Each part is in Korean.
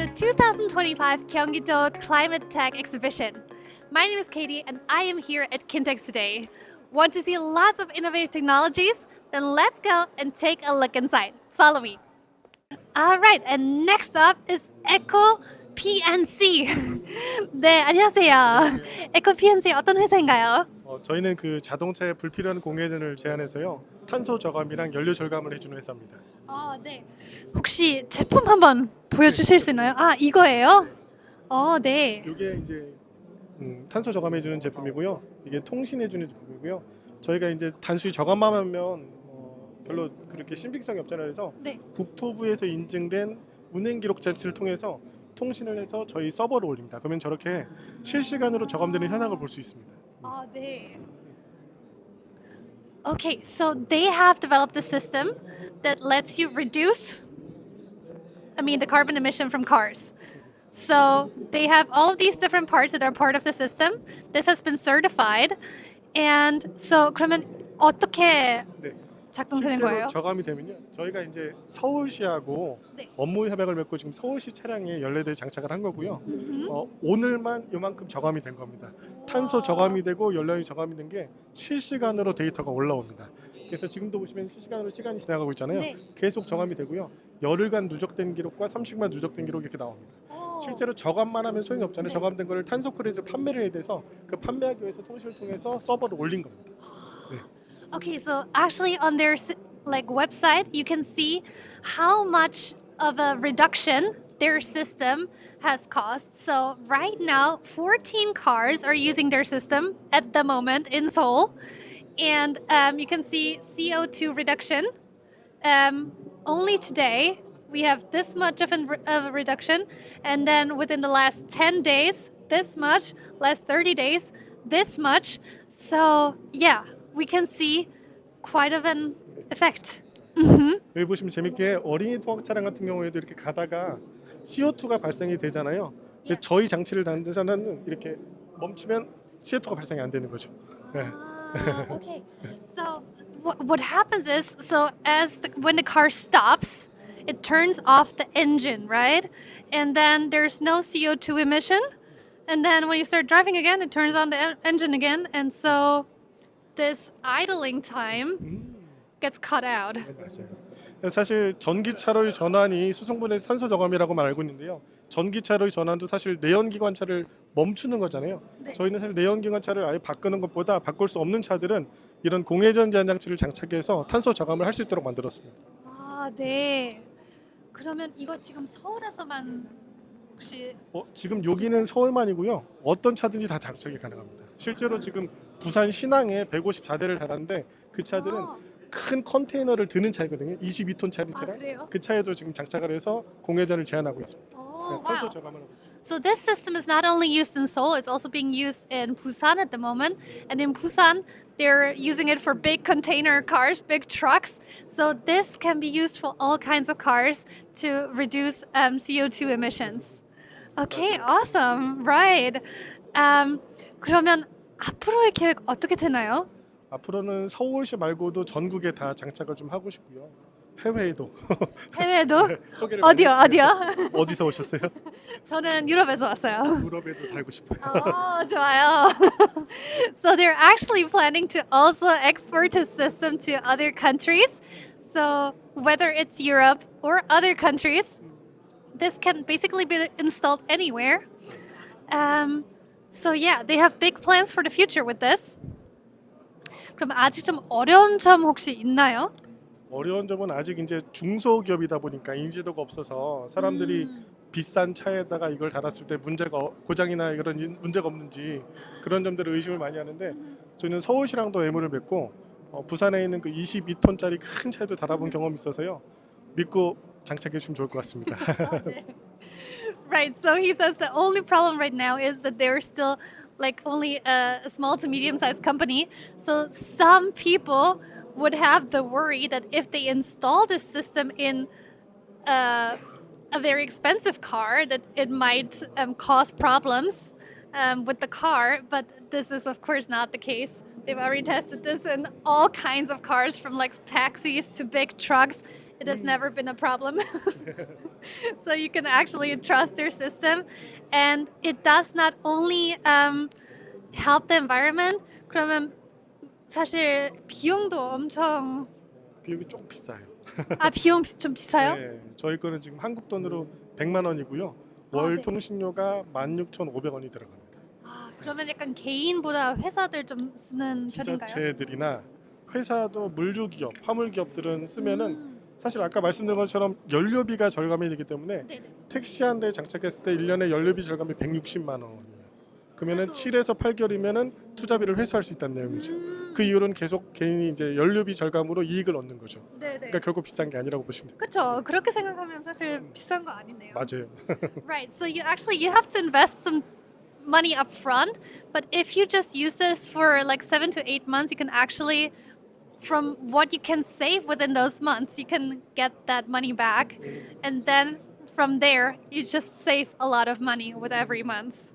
the 2025 Gyeonggi-do Climate Tech Exhibition. My name is Katie and I am here at Kintex today. Want to see lots of innovative technologies? Then let's go and take a look inside. Follow me. All right, and next up is Eco PNC. 네, 안녕하세요. 에코 PNC 어떤 회사인가요? 어, 저희는 그 자동차에 불필요한 공해전을 제한해서요 탄소 저감이랑 연료 절감을 해주는 회사입니다. 아, 네. 혹시 제품 한번 보여주실 수 있나요? 아, 이거예요? 어, 네. 이게 이제 음, 탄소 저감해주는 제품이고요. 이게 통신해주는 제품이고요. 저희가 이제 단순히 저감만 하면 어, 별로 그렇게 신빙성이 없잖아요. 그래서 네. 국토부에서 인증된 운행 기록 장치를 통해서 통신을 해서 저희 서버로 올립니다. 그러면 저렇게 실시간으로 저감되는 현황을 볼 수 있습니다. 아, 네. Okay, so they have developed a system that lets you reduce I mean the carbon emission from cars. So they have all of these different parts that are part of the system. This has been certified. And so 그러면 어떻게 네. 작동되는 실제로 거예요? 저감이 되면요. 저희가 이제 서울시하고 네. 업무 협약을 맺고 지금 서울시 차량에 연례대에 장착을 한 거고요. 음. 어, 오늘만 요만큼 저감이 된 겁니다. 탄소 저감이 되고 연료이 저감이 된 게 실시간으로 데이터가 올라옵니다. 그래서 지금도 보시면 실시간으로 시간이 지나가고 있잖아요. 네. 계속 저감이 되고요. 열흘간 누적된 기록과 30만 누적된 기록이 이렇게 나옵니다. 실제로 저감만 하면 소용이 없잖아요. 네. 저감된 거를 탄소 크레딧을 판매를 해야 돼서 그 판매하기 위해서 통신을 통해서 서버를 올린 겁니다. Okay, so actually on their like website, you can see how much of a reduction their system has cost. So right now, 14 cars are using their system at the moment in Seoul, and um, you can see CO2 reduction. Um, only today we have this much of, an, of a reduction, and then within the last 10 days, this much. Last 30 days, this much. So yeah, we can see quite of an effect. 여기 보시면 재밌게 어린이 통학 차량 같은 경우에도 이렇게 가다가 CO2가 발생이 되잖아요. 근데 예. 저희 장치를 단자는 이렇게 멈추면 CO2가 발생이 안 되는 거죠. 네. Ah, okay. So what, what happens is so as the, when the car stops, it turns off the engine, right? And then there's no CO2 emission. And then when you start driving again, it turns on the en- engine again, and so this idling time gets cut out. 네, 맞아요. 사실 전기차로의 전환이 수송분해 탄소 저감이라고 만 알고 있는데요. 전기차로의 전환도 사실 내연기관차를 멈추는 거잖아요. 네. 저희는 사실 내연기관차를 아예 바꾸는 것보다 바꿀 수 없는 차들은 이런 공회전 제한 장치를 장착해서 탄소 저감을 할 수 있도록 만들었습니다. 아, 네. 그러면 이거 지금 서울에서만 혹시 어, 지금 여기는 서울만이고요. 어떤 차든지 다 장착이 가능합니다. 실제로 지금 부산 신항에 154대를 달았는데 그 차들은 아, 큰 컨테이너를 드는 차이거든요. 22톤 차리 아, 차량. 그래요? 그 차에도 지금 장착을 해서 공회전을 제한하고 있습니다. 오, 네, 탄소 와우. 저감을 하고 있습니다. So this system is not only used in Seoul, it's also being used in Busan at the moment. And in Busan, they're using it for big container cars, big trucks. So this can be used for all kinds of cars to reduce um, CO2 emissions. Okay, awesome. Right. Um, 그러면 앞으로의 계획 어떻게 되나요? 앞으로는 서울시 말고도 전국에 다 장착을 좀 하고 싶고요. 해외에도 해외도? 소개를 어디요, 많이 해주세요. 어디요? 어디서 오셨어요? 저는 유럽에서 왔어요. 유럽에도 달고 싶어요. Oh, 좋아요. so they're actually planning to also export the system to other countries. So whether it's Europe or other countries, this can basically be installed anywhere. Um, so yeah, they have big plans for the future with this. 그럼 아직 좀 어려운 점 혹시 있나요? 어려운 점은 아직 이제 중소기업이다 보니까 인지도가 없어서 사람들이 음. 비싼 차에다가 이걸 달았을 때 문제가 어- 고장이나 이런 인- 문제가 없는지 그런 점들을 의심을 많이 하는데 저희는 서울시랑도 애무를 맺고 어, 부산에 있는 그 22톤짜리 큰 차에도 달아본 경험이 있어서요 믿고 장착해 주시면 좋을 것 같습니다. Right. So he says the only problem right now is that they're still like only a, a small to medium sized company. So some people would have the worry that if they install this system in uh, a very expensive car, that it might um, cause problems um, with the car. But this is, of course, not the case. They've already tested this in all kinds of cars, from like taxis to big trucks, It has never been a problem. so you can actually trust their system, and it does not only um, help the environment. 그러면 사실 비용도 엄청 비용이 조금 비싸요. 아 비용 비- 좀 비싸요? 네, 저희 거는 지금 한국 돈으로 100만 원이고요. 월 아, 네. 통신료가 16,500원이 들어갑니다. 아 그러면 약간 개인보다 회사들 좀 쓰는 편인가요? 지자체들이나 회사도 물류 기업, 화물 기업들은 쓰면은 음, 사실 아까 말씀드린 것처럼 연료비가 절감이 되기 때문에 네네. 택시 한 대 장착했을 때 1년에 연료비 절감이 160만 원이에요. 그러면은 그래도- 7에서 8개월이면은 투자비를 회수할 수 있다는 내용이죠. 음, 그 이후로는 계속 개인이 이제 연료비 절감으로 이익을 얻는 거죠. 네네. 그러니까 결국 비싼 게 아니라고 보시면 돼요. 그렇죠. 그렇게 생각하면 사실 비싼 거 아니네요. 맞아요. Right. So you actually you have to invest some money up front, but if you just use this for like 7 to 8 months, you can actually from what you can save within those months, you can get that money back. And then from there, you just save a lot of money with every month.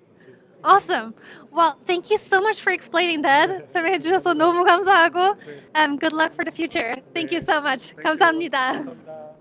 Awesome. Well, thank you so much for explaining that. 설명해 주셔서 너무 감사하고 um, good luck for the future. Thank you so much. 감사합니다. 감사합니다.